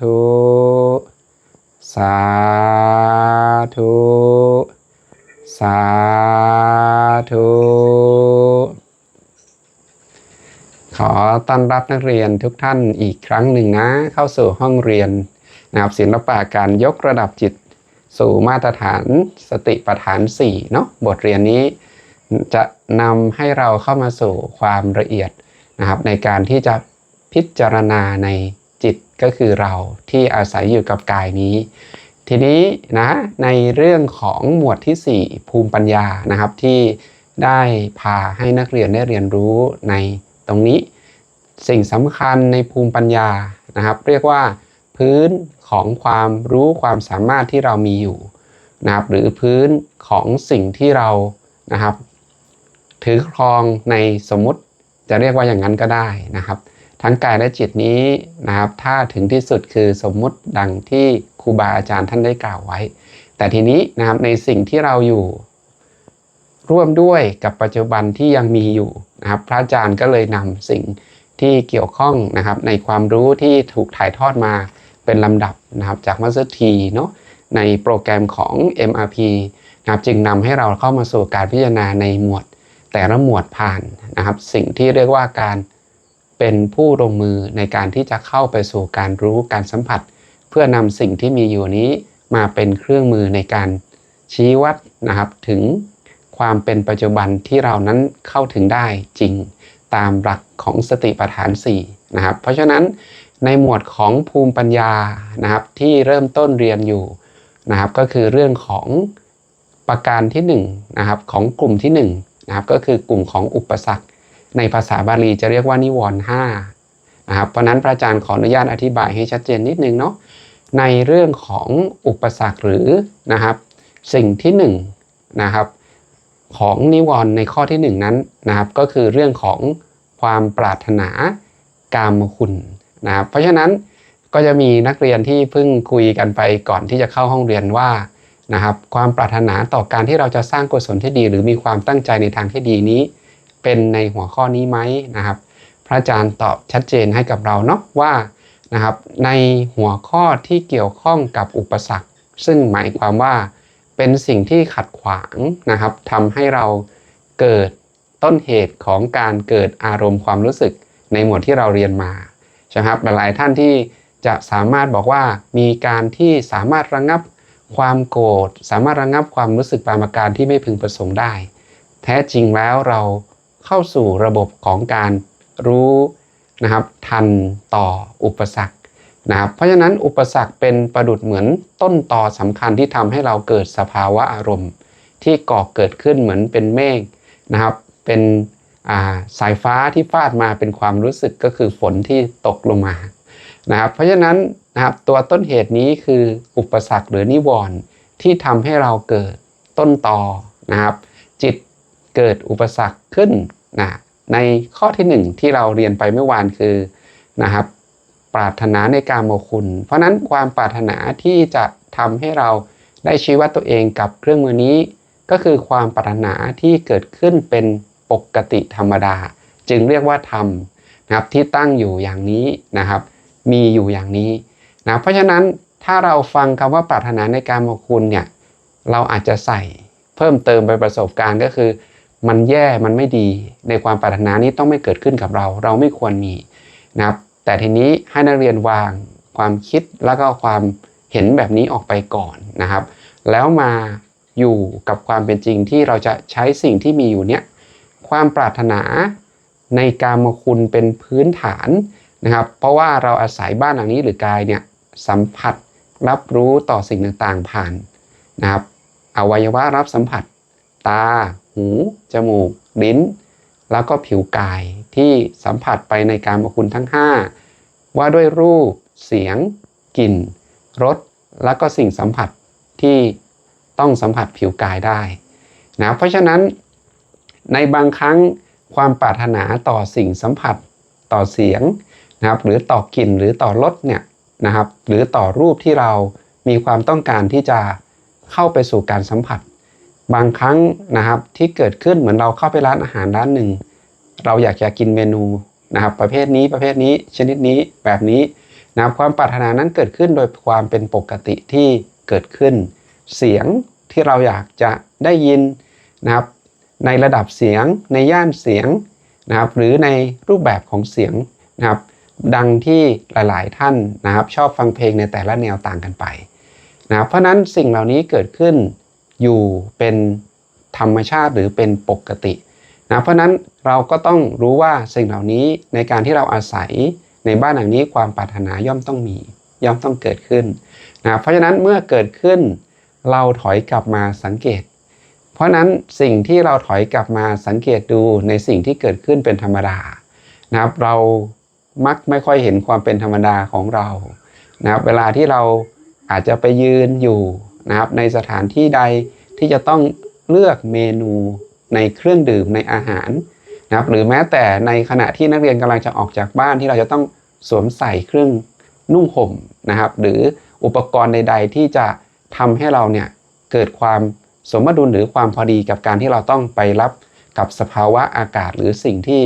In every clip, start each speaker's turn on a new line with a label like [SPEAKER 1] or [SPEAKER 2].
[SPEAKER 1] ธุสาธุสาธุขอต้อนรับนักเรียนทุกท่านอีกครั้งหนึ่งนะ เข้าสู่ห้องเรียนนะครับศิลปะการยกระดับจิตสู่มาตรฐานสติปัฏฐาน4เนาะบทเรียนนี้จะนำให้เราเข้ามาสู่ความละเอียดนะครับในการที่จะพิจารณาใน ก็คือเราที่อาศัยอยู่กับกายนี้ ทีนี้นะในเรื่องของหมวดที่ 4 ภูมิปัญญานะครับที่ได้พาให้นักเรียนได้เรียนรู้ในตรงนี้ สิ่งสำคัญในภูมิปัญญานะครับ เรียกว่าพื้นของความรู้ความสามารถที่เรามีอยู่นะครับหรือพื้นของสิ่งที่เรานะครับ ถือครองในสมมติจะเรียกว่าอย่างนั้นก็ได้นะครับ ทั้งกายและจิตนี้นะครับ ถ้าถึงที่สุดคือสมมุติดังที่ครูบาอาจารย์ท่านได้กล่าวไว้ แต่ทีนี้นะครับในสิ่งที่เราอยู่ ร่วมด้วยกับปัจจุบันที่ยังมีอยู่นะครับ พระอาจารย์ก็เลยนำสิ่งที่เกี่ยวข้องนะครับ ในความรู้ที่ถูกถ่ายทอดมาเป็นลำดับนะครับจากมัสทีเนาะในโปรแกรมของ MRP นะครับจึงนำให้เราเข้ามาสู่การพิจารณาในหมวด แต่ละหมวดผ่านนะครับ สิ่งที่เรียกว่าการ เป็นผู้ลงมือในการที่จะเข้าไปสู่การรู้การสัมผัส เพื่อนำสิ่งที่มีอยู่นี้มาเป็นเครื่องมือในการชี้วัดนะครับถึงความเป็นปัจจุบันที่เรานั้นเข้าถึงได้จริงตามหลักของสติปัฏฐาน4นะครับเพราะฉะนั้นในหมวดของภูมิปัญญานะครับที่เริ่มต้นเรียนอยู่นะครับก็คือเรื่องของประการที่1นะครับของกลุ่มที่1นะครับก็คือกลุ่มของอุปสรรค ในภาษาบาลีจะเรียกว่านิวรณ์ห้านะครับเพราะนั้นพระอาจารย์ขออนุญาตอธิบายให้ชัดเจนนิดนึงเนาะในเรื่องของอุปสรรคหรือนะครับสิ่งที่1นนะครับของนิวรณ์ในข้อที่ 1 นั้นนะครับก็คือเรื่องของความปรารถนากามคุณนะครับเพราะฉะนั้นก็จะมีนักเรียนที่เพิ่งคุยกันไปก่อนที่จะเข้าห้องเรียนว่านะครับความปรารถนาต่อการที่เราจะสร้างกุศลที่ดี หรือมีความตั้งใจในทางที่ดีนี้ เป็นในหัวข้อนี้ไหมนะครับ พระอาจารย์ตอบชัดเจนให้กับเราเนาะว่านะครับในหัวข้อที่เกี่ยวข้องกับอุปสรรค ซึ่งหมายความว่าเป็นสิ่งที่ขัดขวางนะครับทำให้เราเกิดต้นเหตุของการเกิดอารมณ์ความรู้สึกในหมวดที่เราเรียนมาใช่ครับหลายท่านที่จะสามารถบอกว่ามีการที่สามารถระงับความโกรธสามารถระงับความรู้สึกบางอาการที่ไม่พึงประสงค์ได้ แท้จริงแล้วเรา เข้าสู่ระบบของการรู้นะครับทันต่ออุปสรรคนะครับเพราะฉะนั้นอุปสรรคเป็นประดุดเหมือนต้นต่อสำคัญที่ทำให้เราเกิดสภาวะอารมณ์ ที่ก่อเกิดขึ้นเหมือนเป็นเมฆนะครับเป็นสายฟ้าที่ฟาดมาเป็นความรู้สึกก็คือฝนที่ตกลงมานะครับเพราะฉะนั้นนะครับตัวต้นเหตุนี้คืออุปสรรคหรือนิวรณ์ที่ทำให้เราเกิดต้นต่อนะครับจิต เกิดอุปสรรคขึ้นนะในข้อที่ 1 ที่เราเรียนไปเมื่อวานคือนะครับปรารถนาในการโมคุณ เพราะนั้นความปรารถนาที่จะทำให้เราได้ชี้วัดตัวเองกับเครื่องมือนี้ ก็คือความปรารถนาที่เกิดขึ้นเป็นปกติธรรมดา จึงเรียกว่าธรรมนะครับที่ตั้งอยู่อย่างนี้นะครับ มีอยู่อย่างนี้นะเพราะฉะนั้นถ้าเราฟังคำว่าปรารถนาในการโมคุณเนี่ยเราอาจจะใส่เพิ่มเติมไปประสบการณ์ก็คือ มันแย่มันไม่ดีในความปรารถนานี้ต้องไม่เกิดขึ้นกับเรา เราไม่ควรมีนะครับแต่ทีนี้ให้นักเรียนวางความคิดแล้วก็ความเห็นแบบนี้ออกไปก่อนนะครับ แล้วมาอยู่กับความเป็นจริงที่เราจะใช้สิ่งที่มีอยู่เนี้ยความปรารถนาในการมคุณเป็นพื้นฐานนะครับ เพราะว่าเราอาศัยบ้านหลังนี้หรือกายเนี่ยสัมผัสรับรู้ต่อสิ่งต่างๆผ่านนะครับอวัยวะรับสัมผัสตา หู จมูก ลิ้น แล้วก็ผิวกายที่สัมผัสไปในการมคุณทั้ง 5 ว่าด้วยรูป เสียง กลิ่น รส แล้วก็สิ่งสัมผัสที่ต้องสัมผัสผิวกายได้นะเพราะฉะนั้นในบางครั้งความปรารถนาต่อสิ่งสัมผัสต่อเสียงนะครับหรือต่อกลิ่นหรือต่อรสเนี่ยนะครับหรือต่อรูปที่เรามีความต้องการที่จะเข้าไปสู่การสัมผัส บางครั้งนะครับที่เกิดขึ้นเหมือนเราเข้าไปร้านอาหารร้านหนึ่ง เราอยากจะกินเมนูนะครับ ประเภทนี้ประเภทนี้ชนิดนี้แบบนี้นะครับความปรารถนานั้นเกิดขึ้นโดยความเป็นปกติที่เกิดขึ้น เสียงที่เราอยากจะได้ยินนะครับในระดับเสียงในย่านเสียงนะครับหรือในรูปแบบของเสียงนะครับดังที่หลายๆท่านนะครับชอบฟังเพลงในแต่ละแนวต่างกันไปนะครับเพราะนั้นสิ่งเหล่านี้เกิดขึ้น อยู่เป็นธรรมชาติหรือเป็นปกตินะเพราะนั้นเราก็ต้องรู้ว่าสิ่งเหล่านี้ในการที่เราอาศัยในบ้านหลังนี้ความปรารถนาย่อมต้องมี ย่อมต้องเกิดขึ้นนะเพราะฉะนั้นเมื่อเกิดขึ้น เราถอยกลับมาสังเกต เพราะนั้นสิ่งที่เราถอยกลับมาสังเกตดูในสิ่งที่เกิดขึ้นเป็นธรรมดานะครับเรามักไม่ค่อยเห็นความเป็นธรรมดาของเรานะครับเวลาที่เราอาจจะไปยืนอยู่ นะครับในสถานที่ใดที่จะต้องเลือกเมนูในเครื่องดื่มในอาหารนะครับหรือแม้แต่ในขณะที่นักเรียนกำลังจะออกจากบ้านที่เราจะต้องสวมใส่เครื่องนุ่งห่มนะครับ หรืออุปกรณ์ใด ๆ ที่จะทำให้เราเนี่ยเกิดความสมดุลหรือความพอดีกับการที่เราต้องไปรับกับสภาวะอากาศหรือสิ่งที่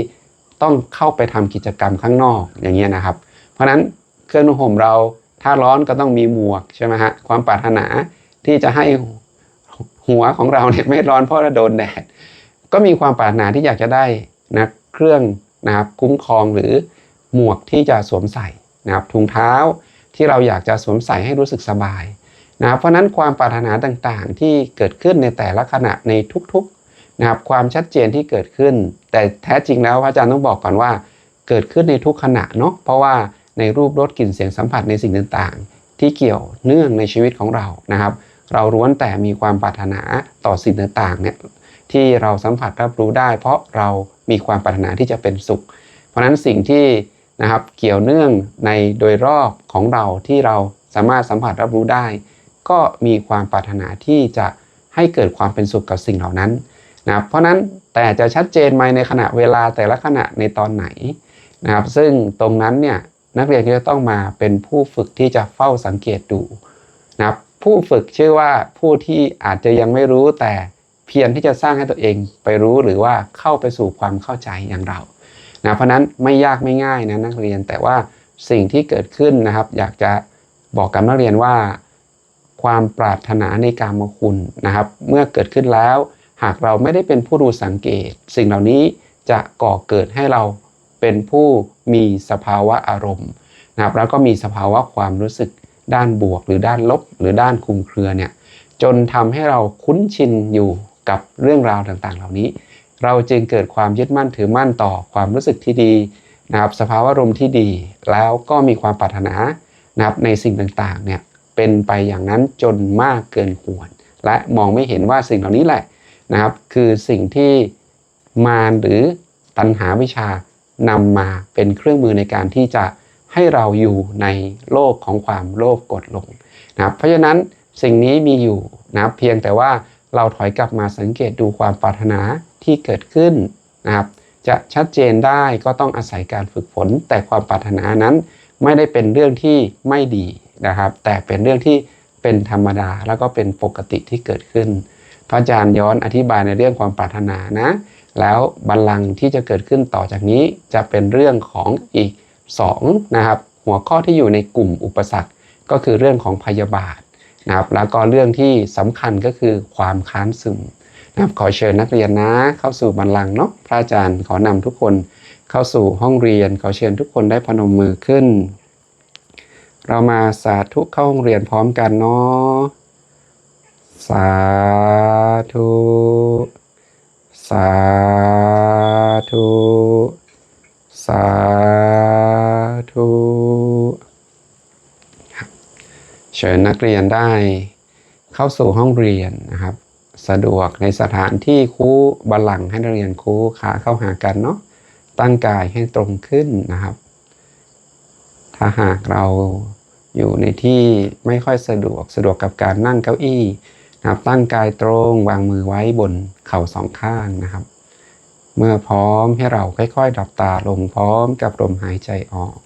[SPEAKER 1] ต้องเข้าไปทำกิจกรรมข้างนอกอย่างเงี้ยนะครับ เพราะฉะนั้นเครื่องนุ่งห่มเราถ้าร้อนก็ต้องมีหมวกใช่ไหมฮะความปรารถนา ที่จะให้หัวของเราเนี่ยไม่ร้อนเพราะเราโดนแดด ก็มีความปรารถนาที่อยากจะได้นะเครื่องนะครับคุ้มครองหรือหมวกที่จะสวมใส่นะครับถุงเท้าที่เราอยากจะสวมใส่ให้รู้สึกสบายนะครับเพราะนั้นความปรารถนาต่างๆ ที่เกิดขึ้นในแต่ละขณะในทุกๆนะครับความชัดเจนที่เกิดขึ้น แต่แท้จริงแล้วพระอาจารย์ต้องบอกก่อนว่า เกิดขึ้นในทุกขณะเนาะเพราะว่าในรูปรสกลิ่นเสียงสัมผัสในสิ่งต่างๆ ที่เกี่ยวเนื่องในชีวิตของเรานะครับ เราล้วนแต่มีความปรารถนาต่อสิ่งต่างๆเนี่ยที่เราสัมผัสรับรู้ได้ เพราะเรามีความปรารถนาที่จะเป็นสุข เพราะฉะนั้นสิ่งที่นะครับเกี่ยวเนื่องในโดยรอบของเราที่เราสามารถสัมผัสรับรู้ได้ ก็มีความปรารถนาที่จะให้เกิดความเป็นสุขกับสิ่งเหล่านั้นนะครับเพราะนั้นแต่จะชัดเจนไหมในขณะเวลาแต่ละขณะในตอนไหนนะครับซึ่งตรงนั้นเนี่ยนักเรียนก็จะต้องมาเป็นผู้ฝึกที่จะเฝ้าสังเกตดูนะครับ ผู้ฝึกชื่อว่าผู้ที่อาจจะยังไม่รู้แต่เพียรที่จะสร้างให้ตัวเองไปรู้หรือว่าเข้าไปสู่ความเข้าใจอย่างเรานะเพราะนั้นไม่ยากไม่ง่ายนะนักเรียนแต่ว่าสิ่งที่เกิดขึ้นนะครับ อยากจะบอกกับนักเรียนว่า ความปรารถนาในการมคุณนะครับ เมื่อเกิดขึ้นแล้ว หากเราไม่ได้เป็นผู้รู้สังเกต สิ่งเหล่านี้จะก่อเกิดให้เราเป็นผู้มีสภาวะอารมณ์นะครับแล้วก็มีสภาวะความรู้สึก ด้านบวกหรือด้านลบ หรือด้านคุมเครือเนี่ยจนทำให้เราคุ้นชินอยู่กับเรื่องราวต่างๆ เหล่านี้ เราจึงเกิดความยึดมั่นถือมั่นต่อความรู้สึกที่ดีนะครับสภาวะอารมณ์ที่ดี แล้วก็มีความปรารถนานะครับในสิ่งต่างๆเนี่ยเป็นไปอย่างนั้นจนมากเกินควร และมองไม่เห็นว่าสิ่งเหล่านี้แหละนะครับ คือสิ่งที่มารหรือตัณหาวิชานำมาเป็นเครื่องมือในการที่จะ ให้เราอยู่ในโลกของความโลภกดลงนะครับเพราะฉะนั้นสิ่งนี้มีอยู่นะครับเพียงแต่ว่าเราถอยกลับมาสังเกตดูความปรารถนาที่เกิดขึ้นนะครับจะชัดเจนได้ก็ต้องอาศัยการฝึกฝน แต่ความปรารถนานั้นไม่ได้เป็นเรื่องที่ไม่ดีนะครับ แต่เป็นเรื่องที่เป็นธรรมดาแล้วก็เป็นปกติที่เกิดขึ้น พระอาจารย์ย้อนอธิบายในเรื่องความปรารถนานะ แล้วบัลลังก์ที่จะเกิดขึ้นต่อจากนี้จะเป็นเรื่องของอีก 2นะครับหัวข้อที่อยู่ในกลุ่มอุปสรรคก็คือเรื่องของพยาบาทนะครับแล้วก็เรื่องที่สำคัญก็คือความค้านซึมนะครับขอเชิญนักเรียนนะเข้าสู่บัลลังก์เนาะพระอาจารย์ขอนำทุกคนเข้าสู่ห้องเรียน ขอเชิญทุกคนได้พนมมือขึ้น เรามาสาธุเข้าห้องเรียนพร้อมกันเนาะสาธุสาธุสาธุครับ เชิญนักเรียนได้เข้าสู่ห้องเรียนนะครับ สะดวกในสถานที่คู่บัลลังให้นักเรียนคู่ขาเข้าหากันเนาะตั้งกายให้ตรงขึ้นนะครับ ถ้าหากเราอยู่ในที่ไม่ค่อยสะดวกสะดวกกับการนั่งเก้าอี้นะครับตั้งกายตรงวางมือไว้บนเข่าสองข้างนะครับ เมื่อพร้อมให้เราค่อยๆดับตาลงพร้อมกับลมหายใจออก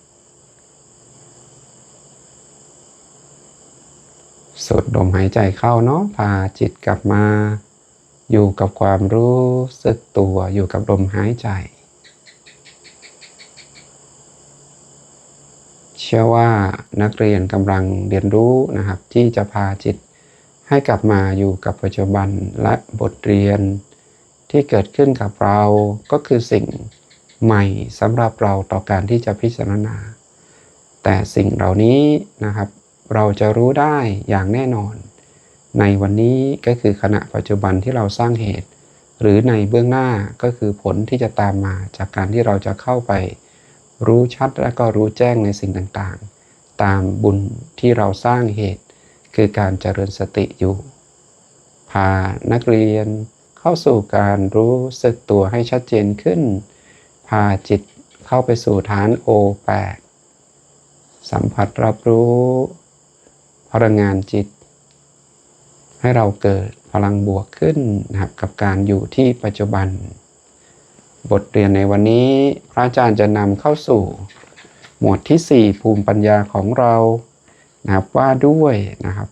[SPEAKER 1] สูดลมหายใจเข้าเนาะพาจิตกลับมา อยู่กับความรู้สึกตัวอยู่กับลมหายใจเชชื่อว่านักเรียนกำลังเรียนรู้นะครับ ที่จะพาจิตให้กลับมาอยู่กับปัจจุบันและบทเรียนที่เกิดขึ้นกับเราก็คือสิ่งใหม่สำหรับเราต่อการที่จะพิจารณา แต่สิ่งเหล่านี้นะครับ เราจะรู้ได้อย่างแน่นอน ในวันนี้ก็คือขณะปัจจุบันที่เราสร้างเหตุ หรือในเบื้องหน้าก็คือผลที่จะตามมาจากการที่เราจะเข้าไป รู้ชัดและก็รู้แจ้งในสิ่งต่างๆ ตามบุญที่เราสร้างเหตุ คือการเจริญสติอยู่ พานักเรียนเข้าสู่การรู้สึกตัวให้ชัดเจนขึ้น พาจิตเข้าไปสู่ฐาน O8 สัมผัสรับรู้ พลังงานจิต ให้เราเกิดพลังบวกขึ้นนะครับกับการอยู่ที่ปัจจุบัน บทเรียนในวันนี้พระอาจารย์จะนำเข้าสู่ หมวดที่ 4 ภูมิปัญญาของเรานะครับว่าด้วยนะครับ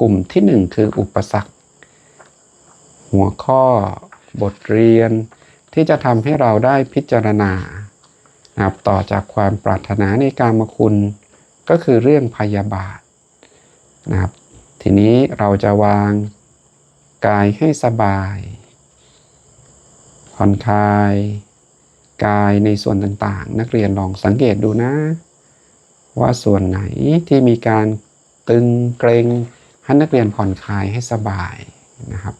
[SPEAKER 1] กลุ่มที่ 1 คืออุปสรรค หัวข้อบทเรียนที่จะทำให้เราได้พิจารณานะครับต่อจากความปรารถนาในการมคุณก็คือเรื่องพยาบาท นะครับ ทีนี้เราจะวางกายให้สบาย ผ่อนคลาย กายในส่วนต่างๆ นักเรียนลองสังเกตดูนะ ว่าส่วนไหนที่มีการตึงเกรงให้นักเรียนผ่อนคลายให้สบายนะครับ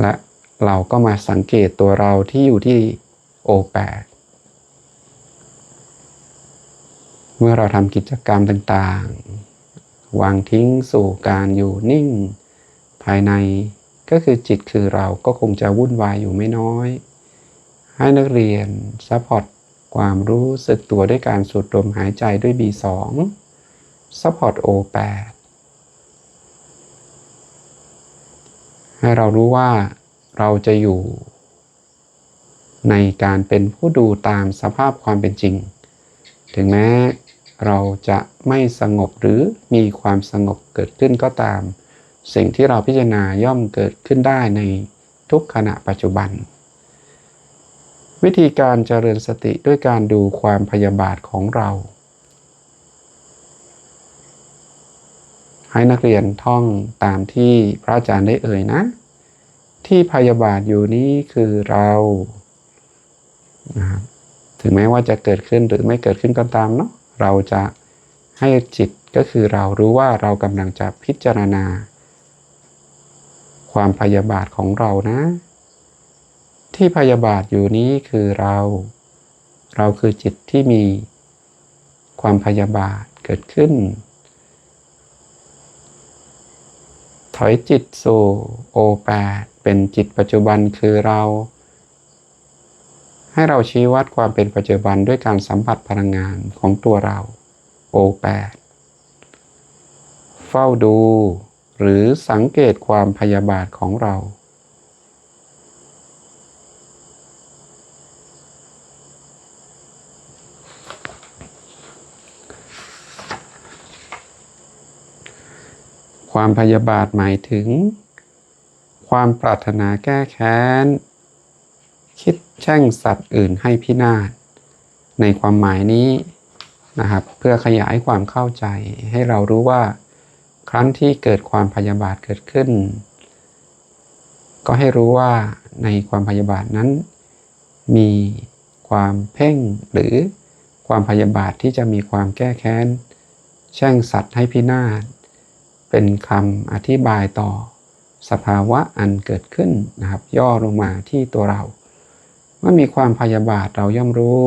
[SPEAKER 1] และเราก็มาสังเกตตัวเราที่อยู่ที่โอแปด เมื่อเราทำกิจกรรมต่างๆ วางทิ้งสู่การอยู่นิ่ง ภายในก็คือจิตคือเราก็คงจะวุ่นวายอยู่ไม่น้อย ให้นักเรียนซัพพอร์ตความรู้สึกตัวด้วยการสูดลมหายใจด้วย B2 ซัพพอร์ต O8 ให้เรารู้ว่าเราจะอยู่ ในการเป็นผู้ดูตามสภาพความเป็นจริง ถึงแม้ เราจะไม่สงบหรือมีความสงบเกิดขึ้นก็ตาม สิ่งที่เราพิจารณาย่อมเกิดขึ้นได้ในทุกขณะปัจจุบัน วิธีการเจริญสติด้วยการดูความพยาบาทของเรา ให้นักเรียนท่องตามที่พระอาจารย์ได้เอ่ยนะ ที่พยาบาทอยู่นี้คือเรานะครับถึงแม้ว่าจะเกิดขึ้นหรือไม่เกิดขึ้นก็ตามเนาะ เราจะให้จิตก็คือเรารู้ว่าเรากำลังจะพิจารณา ความพยาบาทของเรานะ ที่พยาบาทอยู่นี้คือเรา เราคือจิตที่มีความพยาบาทเกิดขึ้น ถอยจิตสู่โอแปดเป็นจิตปัจจุบันคือเรา ให้เราชี้วัดความเป็นปัจจุบันด้วยการสัมผัสพลังงานของตัวเรา โอแปดเฝ้าดู หรือสังเกตความพยาบาทของเรา ความพยาบาทหมายถึง ความปรารถนาแก้แค้น คิดแช่งสัตว์อื่นให้พินาศในความหมายนี้นะครับ เพื่อขยายความเข้าใจให้เรารู้ว่า ครั้งที่เกิดความพยาบาทเกิดขึ้น ก็ให้รู้ว่าในความพยาบาทนั้น มีความเพ่งหรือความพยาบาทที่จะมีความแก้แค้น แช่งสัตว์ให้พินาศเป็นคำอธิบายต่อสภาวะอันเกิดขึ้นนะครับ ย่อลงมาที่ตัวเรา เมื่อมีความพยาบาทเราย่อมรู้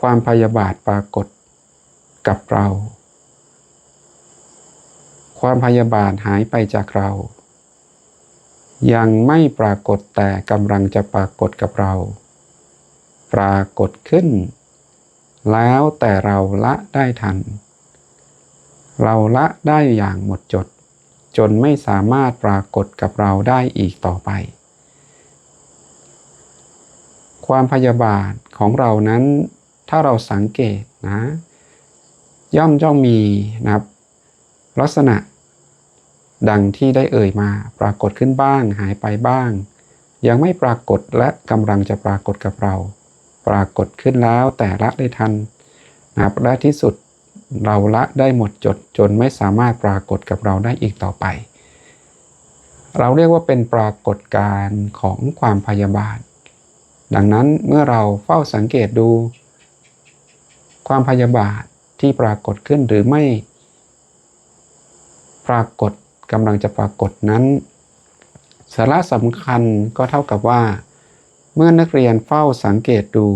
[SPEAKER 1] ความพยาบาทปรากฏกับเรา ความพยาบาทหายไปจากเรา ยังไม่ปรากฏแต่กำลังจะปรากฏกับเรา ปรากฏขึ้น แล้วแต่เราละได้ทัน เราละได้อย่างหมดจด จนไม่สามารถปรากฏกับเราได้อีกต่อไป ความพยาบาทของเรานั้น ถ้าเราสังเกตนะ ย่อมย่อมมีนะครับ ลักษณะ ดังที่ได้เอ่ยมา ปรากฏขึ้นบ้าง หายไปบ้าง ยังไม่ปรากฏและกำลังจะปรากฏกับเรา ปรากฏขึ้นแล้วแต่ละได้ทันนะครับและที่สุดเราละได้หมดจดจนไม่สามารถปรากฏกับเราได้อีกต่อไป เราเรียกว่าเป็นปรากฏการณ์ของความพยาบาท ดังนั้นเมื่อเราเฝ้าสังเกตดู ความพยาบาทที่ปรากฏขึ้นหรือไม่ ปรากฏกำลังจะปรากฏนั้น สาระสำคัญก็เท่ากับว่า เมื่อนักเรียนเฝ้าสังเกตดู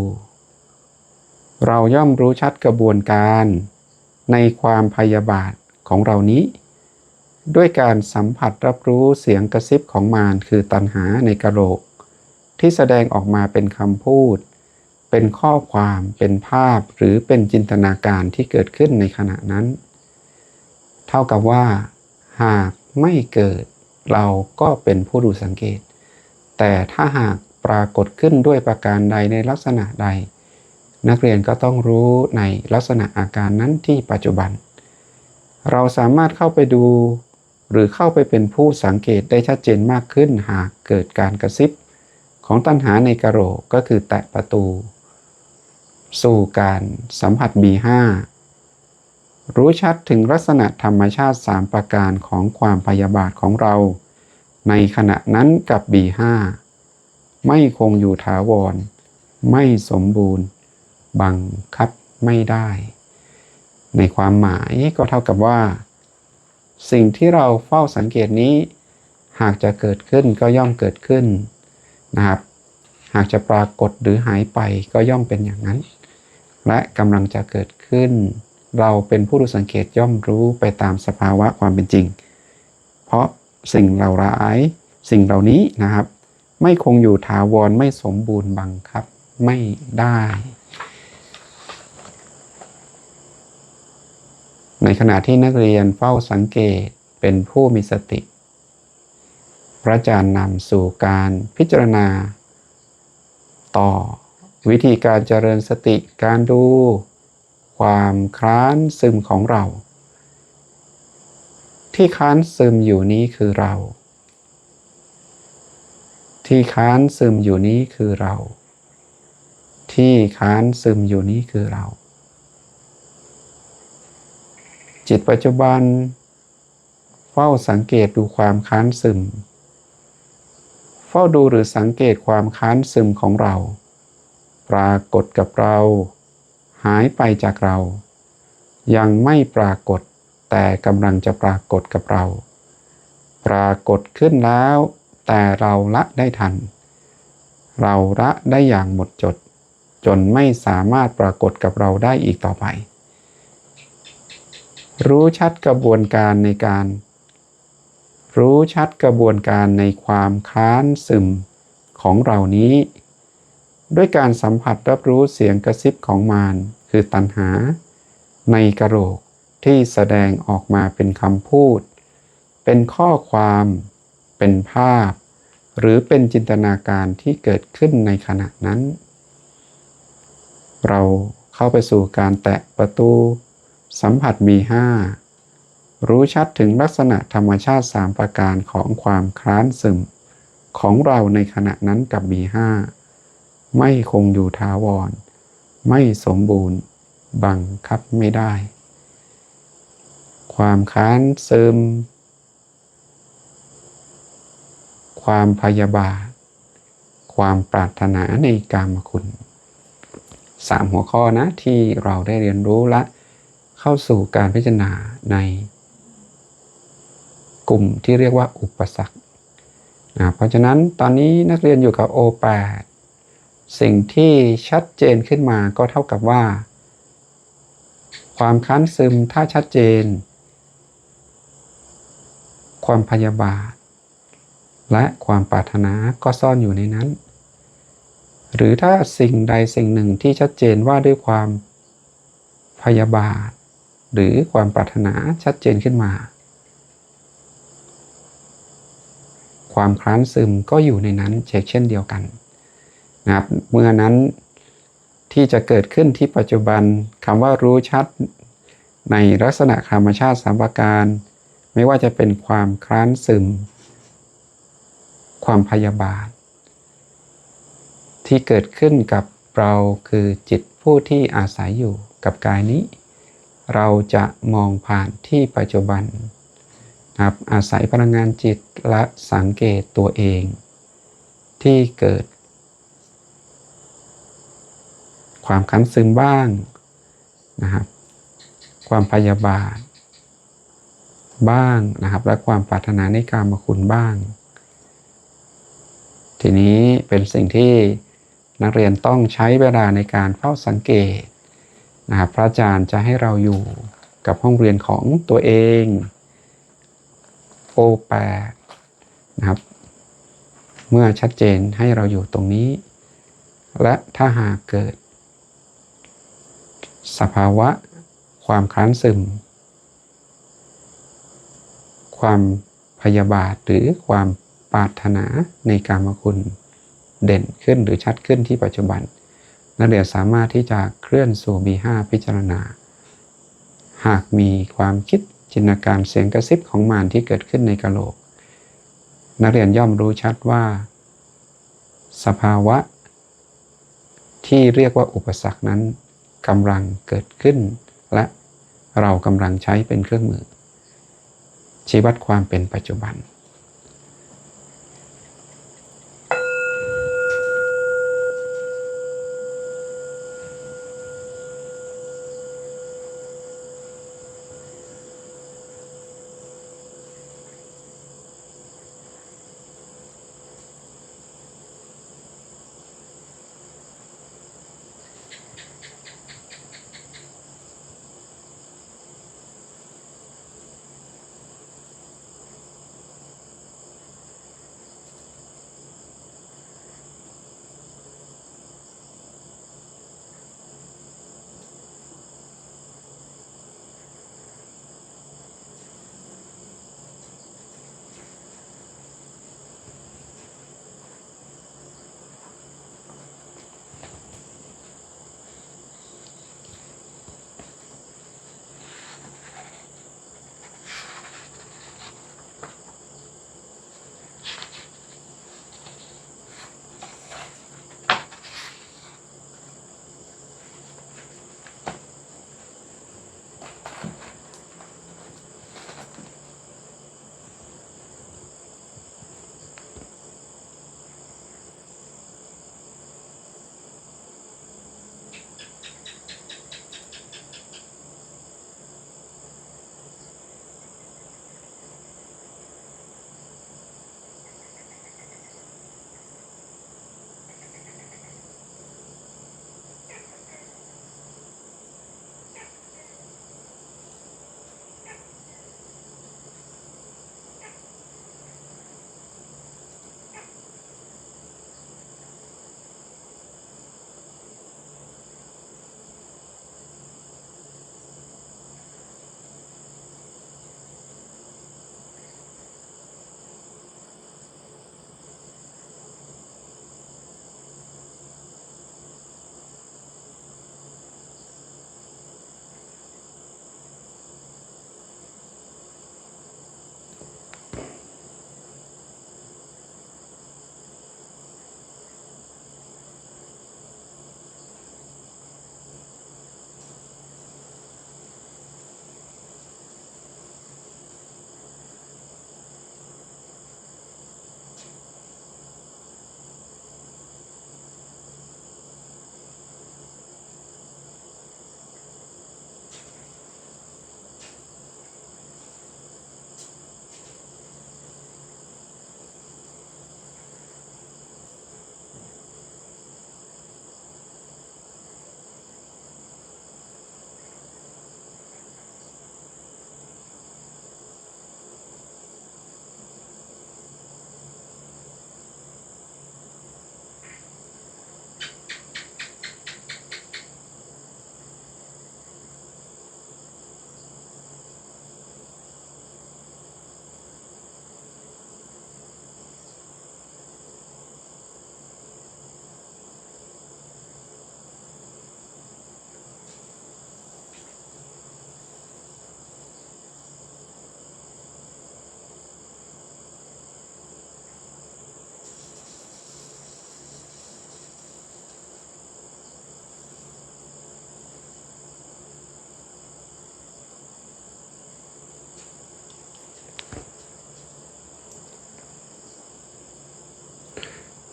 [SPEAKER 1] เราย่อมรู้ชัดกระบวนการในความพยาบาทของเรานี้ ด้วยการสัมผัสรับรู้เสียงกระซิบของมารคือตัณหาในกระโหลก ที่แสดงออกมาเป็นคำพูด เป็นข้อความเป็นภาพหรือเป็นจินตนาการที่เกิดขึ้นในขณะนั้น เท่ากับว่า หากไม่เกิด เราก็เป็นผู้ดูสังเกต แต่ถ้าหากปรากฏขึ้นด้วยประการใดในลักษณะใด นักเรียนก็ต้องรู้ในลักษณะอาการนั้นที่ปัจจุบัน เราสามารถเข้าไปดู หรือเข้าไปเป็นผู้สังเกตได้ชัดเจนมากขึ้นหากเกิดการกระซิบ ของตัณหาในกระโหลกก็คือแตะประตู สู่การสัมผัส B5 รู้ชัดถึงลักษณะธรรมชาติ 3 ประการของความพยาบาทของเรา ในขณะนั้นกับ B5 ไม่คงอยู่ถาวร ไม่สมบูรณ์ บังคับไม่ได้ ในความหมายก็เท่ากับว่า สิ่งที่เราเฝ้าสังเกตนี้ หากจะเกิดขึ้นก็ย่อมเกิดขึ้น นะครับ หากจะปรากฏหรือหายไปก็ย่อมเป็นอย่างนั้น และกำลังจะเกิดขึ้น เราเป็นผู้รู้สังเกตย่อมรู้ไปตามสภาวะความเป็นจริง เพราะสิ่งเหล่าร้ายสิ่งเหล่านี้นะครับ ไม่คงอยู่ถาวรไม่สมบูรณ์บังคับไม่ได้ ในขณะที่นักเรียนเฝ้าสังเกตเป็นผู้มีสติ พระอาจารย์นำสู่การพิจารณา ต่อวิธีการเจริญสติการดู ความคล้านซึมของเรา ที่ค้านซึมอยู่นี้คือเรา ที่ค้านซึมอยู่นี้คือเรา ที่ค้านซึมอยู่นี้คือเรา จิตปัจจุบันเฝ้าสังเกตดูความค้านซึม เฝ้าดูหรือสังเกตความค้านซึมของเรา ปรากฏกับเรา หายไปจากเรา ยังไม่ปรากฏแต่กำลังจะปรากฏกับเรา ปรากฏขึ้นแล้ว แต่เราละได้ทัน เราละได้อย่างหมดจด จนไม่สามารถปรากฏกับเราได้อีกต่อไป รู้ชัดกระบวนการในการ รู้ชัดกระบวนการในความค้านซึมของเรานี้ ด้วยการสัมผัสรับรู้เสียงกระซิบของมารคือตัณหา ในกระโหลกที่แสดงออกมาเป็นคำพูด เป็นข้อความ เป็นภาพ หรือเป็นจินตนาการที่เกิดขึ้นในขณะนั้น เราเข้าไปสู่การแตะประตู สัมผัสมีห้า รู้ชัดถึงลักษณะธรรมชาติสามประการของความคล้านซึม ของเราในขณะนั้นกับมีห้าไม่คงอยู่ถาวร ไม่สมบูรณ์ บังคับไม่ได้ ความค้านซึม ความพยาบาท ความปรารถนาในกามคุณสามหัวข้อนะที่เราได้เรียนรู้และเข้าสู่การพิจารณาใน กลุ่มที่เรียกว่าอุปสรรคนะเพราะฉะนั้นตอนนี้นักเรียนอยู่กับ O8 สิ่งที่ชัดเจนขึ้นมาก็เท่ากับว่า ความค้านซึมถ้าชัดเจน ความพยาบาท และความปรารถนาก็ซ่อนอยู่ในนั้น หรือถ้าสิ่งใดสิ่งหนึ่งที่ชัดเจนว่าด้วยความพยาบาท หรือความปรารถนาชัดเจนขึ้นมา ความคล้านซึมก็อยู่ในนั้นเช่นเช่นเดียวกันนะครับเมื่อนั้นที่จะเกิดขึ้นที่ปัจจุบันคำว่ารู้ชัด ในลักษณะธรรมชาติสามประการ ไม่ว่าจะเป็นความคล้านซึม ความพยาบาท ที่เกิดขึ้นกับเราคือจิตผู้ที่อาศัยอยู่กับกายนี้ เราจะมองผ่านที่ปัจจุบัน ครับอาศัยพลังงานจิตและสังเกตตัวเอง ที่เกิด ความคันซึมบ้างนะครับ ความพยาบาท บ้างนะครับ และความปรารถนาในการมาคุณบ้าง ทีนี้เป็นสิ่งที่นักเรียนต้องใช้เวลาในการเฝ้าสังเกตนะครับพระอาจารย์จะให้เราอยู่กับห้องเรียนของตัวเอง แปดนะครับ เมื่อชัดเจนให้เราอยู่ตรงนี้ และถ้าหากเกิด สภาวะ ความคลานซึม ความพยาบาทหรือความปรารถนาในการมคุณเด่นขึ้นหรือชัดขึ้นที่ปัจจุบัน นักเรียนสามารถที่จะเคลื่อนสู่ B5 พิจารณา หากมีความคิด จินตนาการเสียงกระซิบของมารที่เกิดขึ้นในกะโหลก นักเรียนย่อมรู้ชัดว่า สภาวะ ที่เรียกว่าอุปสรรคนั้นกำลังเกิดขึ้น และเรากำลังใช้เป็นเครื่องมือ ชี้วัดความเป็นปัจจุบัน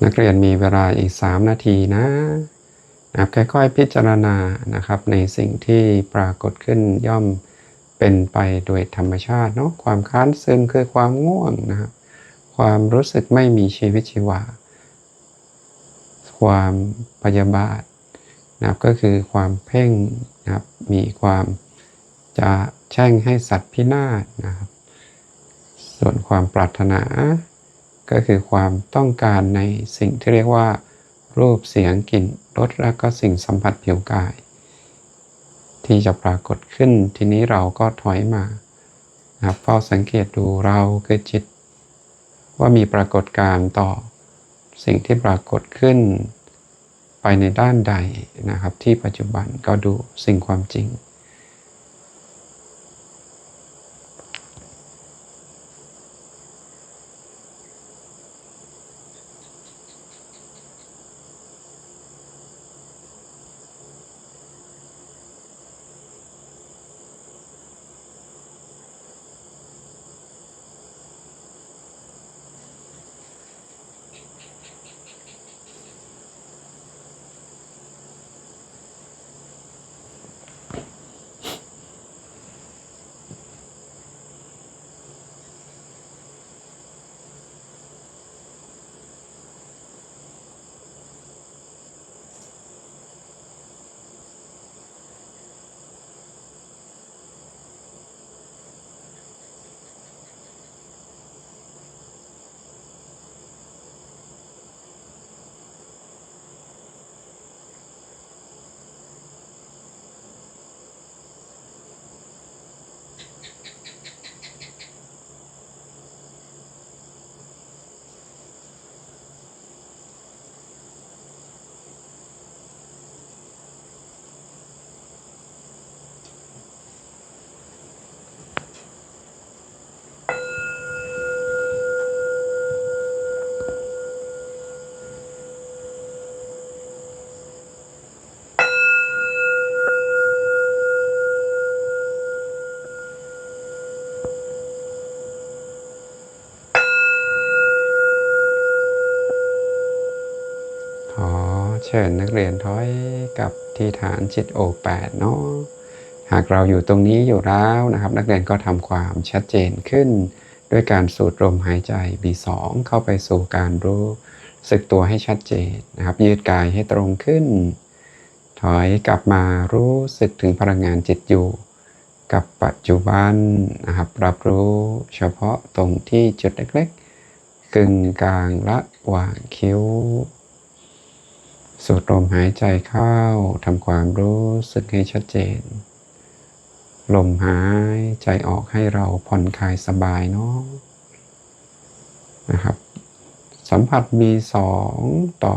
[SPEAKER 1] นักเรียนมีเวลาอีก 3 นาทีนะนะค่อยๆพิจารณานะครับในสิ่งที่ปรากฏขึ้นย่อมเป็นไปโดยธรรมชาติเนาะความค้านซึมคือความง่วงนะครับความรู้สึกไม่มีชีวิตชีวา ความพยาบาทนะครับก็คือความเพ่งนะครับมีความจะแช่งให้สัตว์พินาศนะครับ ส่วนความปรารถนา ก็คือความต้องการในสิ่งที่เรียกว่า รูปเสียงกลิ่นรสและก็สิ่งสัมผัสผิวกาย ที่จะปรากฏขึ้นทีนี้เราก็ถอยมานะครับเฝ้าสังเกตดูเราคือจิต ว่ามีปรากฏการณ์ต่อสิ่งที่ปรากฏขึ้น ไปในด้านใดนะครับ ที่ปัจจุบันก็ดูสิ่งความจริง เชิญนักเรียนถอยกลับที่ฐานจิตโอแปดเนาะหากเราอยู่ตรงนี้อยู่แล้วนะครับ นักเรียนก็ทำความชัดเจนขึ้น ด้วยการสูดลมหายใจ B2 เข้าไปสู่การรู้สึกตัวให้ชัดเจนนะครับ ยืดกายให้ตรงขึ้น ถอยกลับมารู้สึกถึงพลังงานจิตอยู่ กับปัจจุบันนะครับรับรู้เฉพาะตรงที่จุดเล็กๆกึ่งกลางระหว่างคิ้ว สูดลมหายใจเข้าทำความรู้สึกให้ชัดเจน ลมหายใจออกให้เราผ่อนคลายสบายเนาะนะครับ สัมผัส B2 ต่อ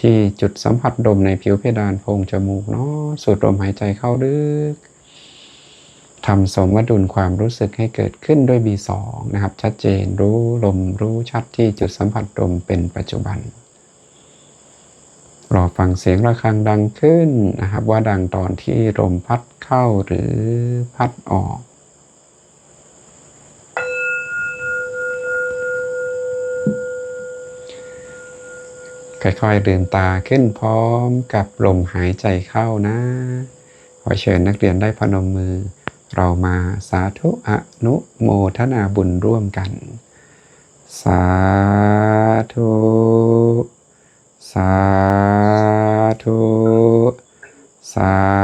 [SPEAKER 1] ที่จุดสัมผัสดมในผิวเพดานโพรงจมูกเนาะสูดลมหายใจเข้าลึกทำสมดุลความรู้สึกให้เกิดขึ้นด้วย B2 นะครับ ชัดเจนรู้ลมรู้ชัดที่จุดสัมผัสดมเป็นปัจจุบัน รอฟังเสียงระฆังดังขึ้นนะครับ ว่าดังตอนที่ลมพัดเข้าหรือพัดออกค่อยๆลืมตาขึ้นพร้อมกับลมหายใจเข้านะขอเชิญนักเรียนได้พนมมือ เรามาสาธุอนุโมทนาบุญร่วมกัน สาธุ สาธุ สา